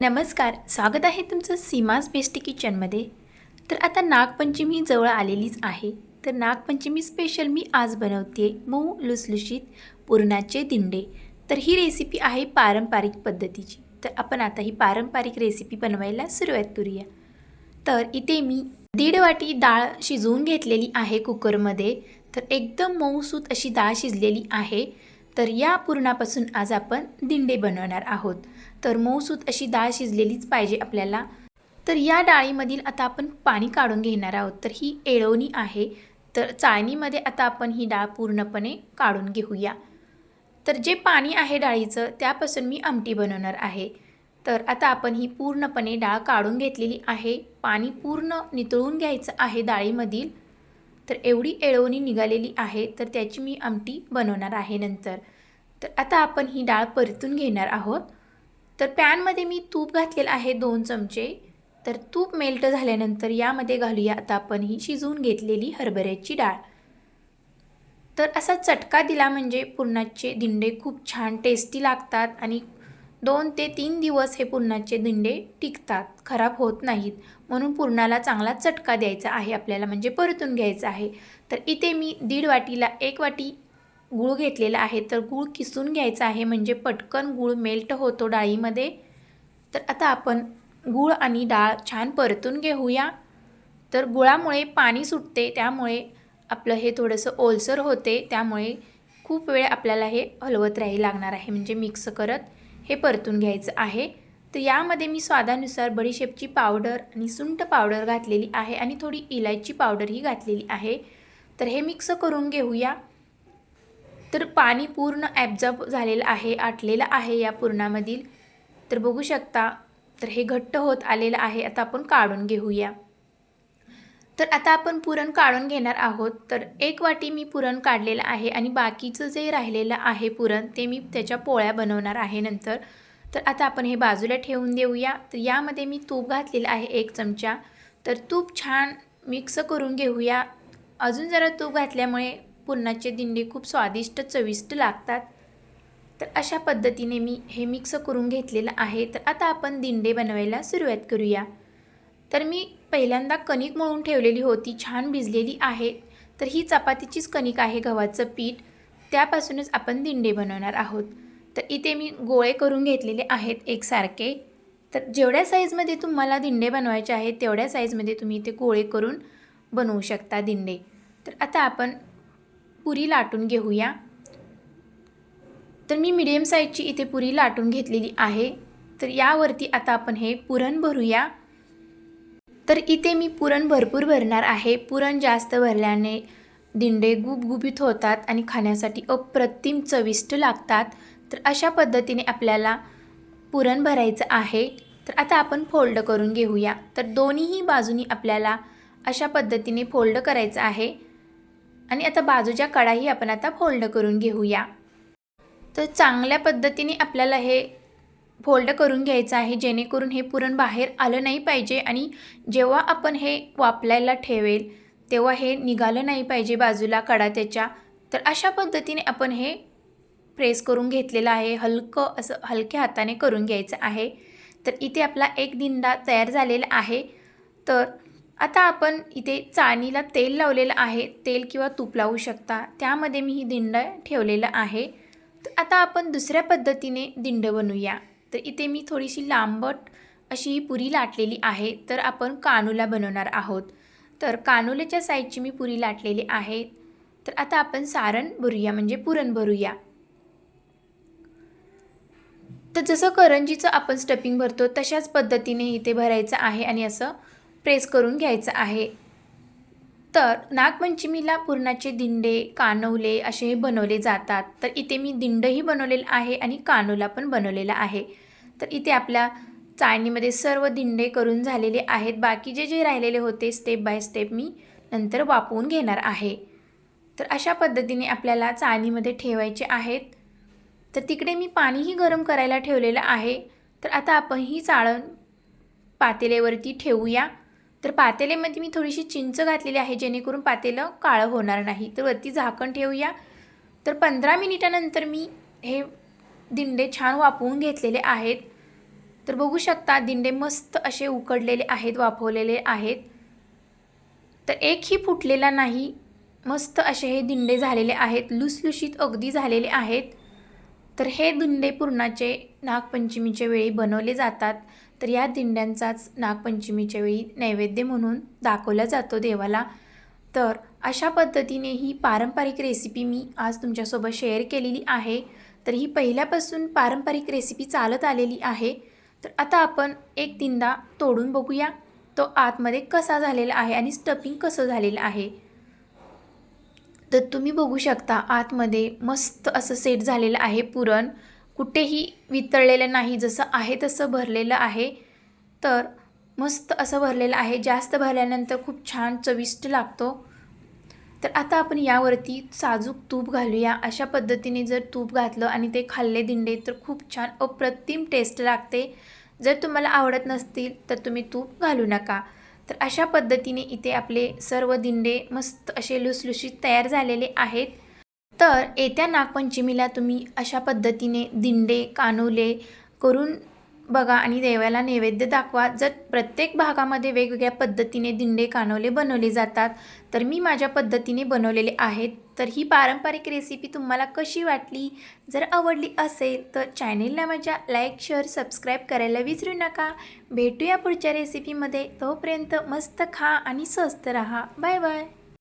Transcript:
नमस्कार स्वागत आहे तुमचं सीमाज बेस्टी किचनमध्ये. तर आता नागपंचमी जवळ आलेलीच आहे. तर नागपंचमी स्पेशल मी आज बनवते मऊ लुसलुशीत पुरणाचे दिंडे. तर ही रेसिपी आहे पारंपरिक पद्धतीची. तर आपण आता ही पारंपरिक रेसिपी बनवायला सुरुवात करूया. तर इथे मी दीड वाटी डाळ शिजवून घेतलेली आहे कुकरमध्ये तर एकदम मऊसूत अशी डाळ शिजलेली आहे. तर या पुरणापासून आज आपण दिंडे बनवणार आहोत. तर मऊसूत अशी डाळ शिजलेलीच पाहिजे आपल्याला. तर या डाळीमधील आता आपण पाणी काढून घेणार आहोत. तर ही एळवणी आहे. तर चाळणीमध्ये आता आपण ही डाळ पूर्णपणे काढून घेऊया. तर जे पाणी आहे डाळीचं त्यापासून मी आमटी बनवणार आहे. तर आता आपण ही पूर्णपणे डाळ काढून घेतलेली आहे. पाणी पूर्ण नितळून घ्यायचं आहे डाळीमधील. तर एवढी एळवणी निघालेली आहे तर त्याची मी आमटी बनवणार आहे नंतर. तर आता आपण ही डाळ परतून घेणार आहोत. तर पॅनमध्ये मी तूप घातलेलं आहे दोन चमचे. तर तूप मेल्ट झाल्यानंतर यामध्ये घालूया आता आपण ही शिजवून घेतलेली हरभऱ्याची डाळ. तर असा चटका दिला म्हणजे पुरणाचे दिंडे खूप छान टेस्टी लागतात आणि दोन ते तीन दिवस हे पुरणाचे दिंडे टिकतात खराब होत नाहीत. म्हणून पुरणाला चांगला चटका द्यायचा आहे आपल्याला म्हणजे परतून घ्यायचा आहे. तर इथे मी दीड वाटीला एक वाटी गूळ घेतलेला आहे. तर गूळ किसून घ्यायचा आहे म्हणजे पटकन गूळ मेल्ट होतो डाळीमध्ये. तर आता आपण गूळ आणि डाळ छान परतून घेऊया. तर गुळामुळे पाणी सुटते त्यामुळे आपलं हे थोडंसं ओलसर होते त्यामुळे खूप वेळ आपल्याला हे हलवत राही लागणार आहे म्हणजे मिक्स करत. हे परतून घ्यायचं आहे. तर यामध्ये मी स्वादानुसार बडीशेपची पावडर आणि सुंठ पावडर घातलेली आहे आणि थोडी इलायची पावडरही घातलेली आहे. तर हे मिक्स करून घेऊया. तर पाणी पूर्ण ॲब्झॉर्ब झालेलं आहे आटलेलं आहे या पूर्णामधील. तर बघू शकता तर हे घट्ट होत आलेलं आहे. आता आपण काढून घेऊया. तर आता आपण पुरण काढून घेणार आहोत. तर एक वाटी मी पुरण काढलेलं आहे आणि बाकीचं जे राहिलेलं आहे पुरण ते मी त्याच्या पोळ्या बनवणार आहे नंतर. तर आता आपण हे बाजूला ठेवून देऊया. तर यामध्ये मी तूप घातलेलं आहे एक चमचा. तर तूप छान मिक्स करून घेऊया. अजून जरा तूप घातल्यामुळे पुरणाचे दिंडे खूप स्वादिष्ट चविष्ट लागतात. तर अशा पद्धतीने मी हे मिक्स करून घेतलेलं आहे. तर आता आपण दिंडे बनवायला सुरुवात करूया. तर मी पहिल्यांदा कणिक मळून ठेवलेली होती छान भिजलेली आहे. तर ही चपातीचीच कणिक आहे गव्हाचं पीठ. त्यापासूनच आपण दिंडे बनवणार आहोत. तर इथे मी गोळे करून घेतलेले आहेत एकसारखे. तर जेवढ्या साईजमध्ये तुम्हाला दिंडे बनवायचे आहेत तेवढ्या साईजमध्ये तुम्ही इथे गोळे करून बनवू शकता दिंडे. तर आता आपण पुरी लाटून घेऊया. तर मी मिडियम साईजची इथे पुरी लाटून घेतलेली आहे. तर यावरती आता आपण हे पुरण भरूया. तर इथे मी पुरण भरपूर भरणार आहे. पुरण जास्त भरल्याने दिंडे गुबगुबीत होतात आणि खाण्यासाठी अप्रतिम चविष्ट लागतात. तर अशा पद्धतीने आपल्याला पुरण भरायचं आहे. तर आता आपण फोल्ड करून घेऊया. तर दोन्हीही बाजूनी आपल्याला अशा पद्धतीने फोल्ड करायचं आहे. आणि आता बाजूच्या कडाही आपण आता फोल्ड करून घेऊया. तर चांगल्या पद्धतीने आपल्याला हे फोल्ड करून घ्यायचं आहे जेणेकरून हे पुरण बाहेर आलं नाही पाहिजे आणि जेव्हा आपण हे वापलायला ठेवेल तेव्हा हे निघालं नाही पाहिजे बाजूला कडा त्याच्या तर अशा पद्धतीने आपण हे प्रेस करून घेतलेलं आहे हलकं असं हलक्या हाताने करून घ्यायचं आहे. तर इथे आपला एक दिंडा तयार झालेला आहे. तर आता आपण इथे चाळणीला तेल लावलेलं आहे तेल किंवा तूप लावू शकता. त्यामध्ये मी ही दिंड ठेवलेलं आहे. तर आता आपण दुसऱ्या पद्धतीने दिंड बनवूया. तर इथे मी थोडीशी लांबट अशी ही पुरी लाटलेली आहे तर आपण कानूला बनवणार आहोत. तर कानूल्याच्या साईजची मी पुरी लाटलेली आहे. तर आता आपण सारण भरूया म्हणजे पुरण भरूया. तर जसं करंजीचं आपण स्टफिंग भरतो तशाच पद्धतीने इथे भरायचं आहे आणि असं प्रेस करून घ्यायचं आहे. तर नागपंचमीला पुरणाचे दिंडे कानवले असे बनवले जातात. तर इथे मी दिंडही बनवलेलं आहे आणि कानोला पण बनवलेला आहे. तर इथे आपल्या चाळणीमध्ये सर्व दिंडे करून झालेले आहेत. बाकी जे राहिलेले होते स्टेप बाय स्टेप मी नंतर वापरून घेणार आहे. तर अशा पद्धतीने आपल्याला चाळणीमध्ये ठेवायचे आहेत. तर तिकडे मी पाणीही गरम करायला ठेवलेलं आहे. तर आता आपण ही चाळण पातेल्यावरती ठेवूया. तर पातेल्यामध्ये मी थोडीशी चिंच घातलेली आहे जेणेकरून पातेलं काळं होणार नाही. तर वरती झाकण ठेवूया. तर पंधरा मिनिटानंतर मी हे दिंडे छान वापवून घेतलेले आहेत. तर बघू शकता दिंडे मस्त असे उकडलेले आहेत वाफवलेले आहेत. तर एकही फुटलेला नाही. मस्त असे हे दिंडे झालेले आहेत लुसलुशीत अगदी झालेले आहेत. तर हे दिंडे पूर्णाचे नागपंचमीच्या वेळी बनवले जातात. तर या दिंड्यांचाच नागपंचमीच्या वेळी नैवेद्य म्हणून दाखवला जातो देवाला. तर अशा पद्धतीने ही पारंपरिक रेसिपी मी आज तुमच्यासोबत शेअर केलेली आहे. तर ही पहिल्यापासून पारंपरिक रेसिपी चालत आलेली आहे. तर आता आपण एक दिंडा तोडून बघूया. तो आतमध्ये कसा झालेला आहे आणि स्टफिंग कसं झालेलं आहे. तर तुम्ही बघू शकता आतमध्ये मस्त असं सेट झालेलं आहे पुरण. कुठेही वितळलेलं नाही जसं आहे तसं भरलेलं आहे. तर मस्त असं भरलेलं आहे. जास्त भरल्यानंतर खूप छान चविष्ट लागतो. तर आता आपण यावरती साजूक तूप घालूया. अशा पद्धतीने जर तूप घातलं आणि ते खाल्ले दिंडे तर खूप छान अप्रतिम टेस्ट लागते. जर तुम्हाला आवडत नसतील तर तुम्ही तूप घालू नका. तर अशा पद्धतीने इथे आपले सर्व दिंडे मस्त असे लुसलुशीत तयार झालेले आहेत. तर येत्या नागपंचमीला तुम्ही अशा पद्धतीने दिंडे कानोले करून बघा आणि देवाला नैवेद्य दाखवा. जर प्रत्येक भागामध्ये वेगवेगळ्या पद्धतीने दिंडे कानोले बनवले जातात तर मी माझ्या पद्धतीने बनवलेले आहेत. तर ही पारंपरिक रेसिपी तुम्हाला कशी वाटली? जर आवडली असेल तर चॅनेलला माझ्या लाईक शेअर सबस्क्राईब करायला विसरू नका. भेटूया पुढच्या रेसिपीमध्ये तोपर्यंत मस्त खा आणि स्वस्त राहा. Bye bye